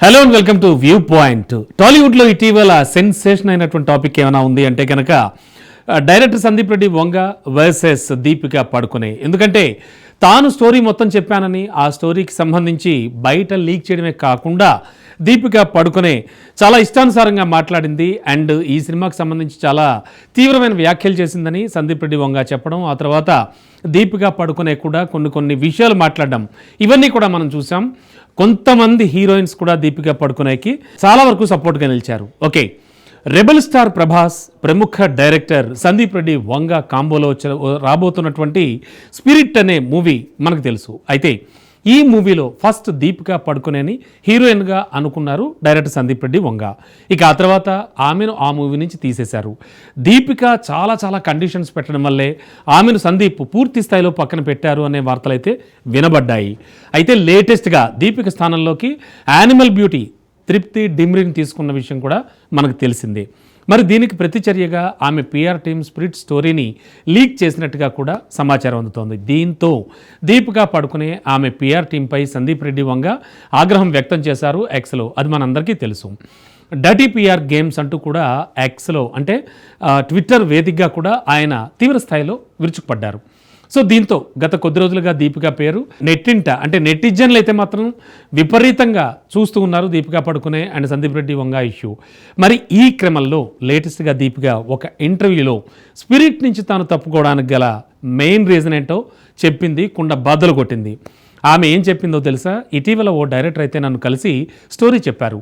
Hello and welcome to view point టాలీవుడ్లో ఇటీవల sensation అయినటువంటి టాపిక్ ఏమైనా ఉంది అంటే కనుక డైరెక్టర్ సందీప్ రెడ్డి వంగ వర్సెస్ దీపిక పడుకునే. ఎందుకంటే తాను స్టోరీ మొత్తం చెప్పానని ఆ స్టోరీకి సంబంధించి బయట లీక్ చేయడమే కాకుండా దీపిక పడుకునే చాలా ఇష్టానుసారంగా మాట్లాడింది అండ్ ఈ సినిమాకి సంబంధించి చాలా తీవ్రమైన వ్యాఖ్యలు చేసిందని సందీప్ రెడ్డి వంగ చెప్పడం ఆ తర్వాత దీపిక పడుకునే కూడా కొన్ని కొన్ని విషయాలు మాట్లాడడం ఇవన్నీ కూడా మనం చూసాం. కొంతమంది హీరోయిన్స్ కూడా దీపిక పడుకునేకి చాలా వరకు సపోర్ట్గా నిలిచారు. ఓకే. రెబల్ స్టార్ ప్రభాస్ ప్రముఖ డైరెక్టర్ సందీప్ రెడ్డి వంగ కాంబోలో రాబోతున్నటువంటి స్పిరిట్ అనే మూవీ మనకు తెలుసు. అయితే ఈ మూవీలో ఫస్ట్ దీపిక పడుకునేని హీరోయిన్గా అనుకున్నారు డైరెక్టర్ సందీప్ రెడ్డి వంగ. ఇక ఆ తర్వాత ఆమెను ఆ మూవీ నుంచి తీసేశారు. దీపిక చాలా చాలా కండిషన్స్ పెట్టడం వల్లే ఆమెను సందీప్ పూర్తి స్థాయిలో పక్కన పెట్టారు అనే వార్తలు అయితే వినబడ్డాయి. అయితే లేటెస్ట్గా దీపిక స్థానంలోకి యానిమల్ బ్యూటీ తృప్తి డిమ్రిని తీసుకున్న విషయం కూడా మనకు తెలిసిందే. మరి దీనికి ప్రతిచర్యగా ఆమె పిఆర్ టీమ్ స్పిరిట్ స్టోరీని లీక్ చేసినట్టుగా కూడా సమాచారం అందుతోంది. దీంతో దీపికా పడుకునే ఆమె పిఆర్ టీంపై సందీప్ రెడ్డి వంగ ఆగ్రహం వ్యక్తం చేశారు ఎక్స్లో అది మనందరికీ తెలుసు. డటీ పిఆర్ గేమ్స్ అంటూ కూడా ఎక్స్లో అంటే ట్విట్టర్ వేదికగా కూడా ఆయన తీవ్ర స్థాయిలో విరుచుకుపడ్డారు. సో దీంతో గత కొద్ది రోజులుగా దీపిక పేరు నెట్టింట. అంటే నెటిజన్లు అయితే మాత్రం విపరీతంగా చూస్తూ ఉన్నారు దీపిక పడుకునే అండ్ సందీప్ రెడ్డి వంగా ఇష్యూ. మరి ఈ క్రమంలో లేటెస్ట్గా దీపిక ఒక ఇంటర్వ్యూలో స్పిరిట్ నుంచి తాను తప్పుకోవడానికి గల మెయిన్ రీజన్ ఏంటో చెప్పింది కుండ బాధలు కొట్టింది. ఆమె ఏం చెప్పిందో తెలుసా? ఇటీవల ఓ డైరెక్టర్ అయితే నన్ను కలిసి స్టోరీ చెప్పారు.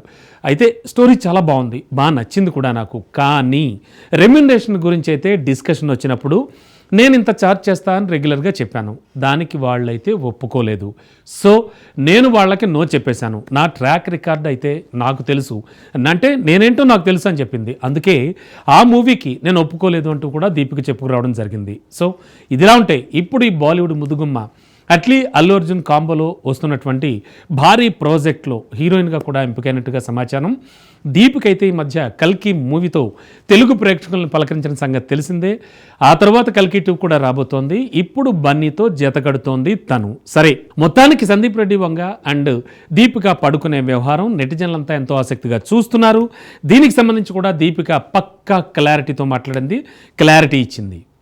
అయితే స్టోరీ చాలా బాగుంది బాగా నచ్చింది కూడా నాకు. కానీ రెమ్యునరేషన్ గురించి అయితే డిస్కషన్ వచ్చినప్పుడు నేను ఇంత ఛార్జ్ చేస్తా అని రెగ్యులర్గా చెప్పాను. దానికి వాళ్ళైతే ఒప్పుకోలేదు. సో నేను వాళ్ళకి నో చెప్పేశాను. నా ట్రాక్ రికార్డ్ అయితే నాకు తెలుసు. అంటే నేనేంటో నాకు తెలుసు అని చెప్పింది. అందుకే ఆ మూవీకి నేను ఒప్పుకోలేదు అంటూ కూడా దీపిక చెప్పుకురావడం జరిగింది. సో ఇదిలా ఉంటే ఇప్పుడు ఈ బాలీవుడ్ ముదుగుమ్మ అట్లీ అల్లు అర్జున్ కాంబోలో వస్తున్నటువంటి భారీ ప్రాజెక్ట్లో హీరోయిన్గా కూడా ఎంపికైనట్టుగా సమాచారం. దీపిక అయితే ఈ మధ్య కల్కి మూవీతో తెలుగు ప్రేక్షకులను పలకరించిన సంగతి తెలిసిందే. ఆ తర్వాత కల్కి టూ కూడా రాబోతోంది. ఇప్పుడు బన్నీతో జతగడుతోంది తను. సరే మొత్తానికి సందీప్ రెడ్డి వంగ అండ్ దీపిక పడుకునే వ్యవహారం నెటిజన్లంతా ఎంతో ఆసక్తిగా చూస్తున్నారు. దీనికి సంబంధించి కూడా దీపిక పక్కా క్లారిటీతో మాట్లాడింది. క్లారిటీ ఇచ్చింది.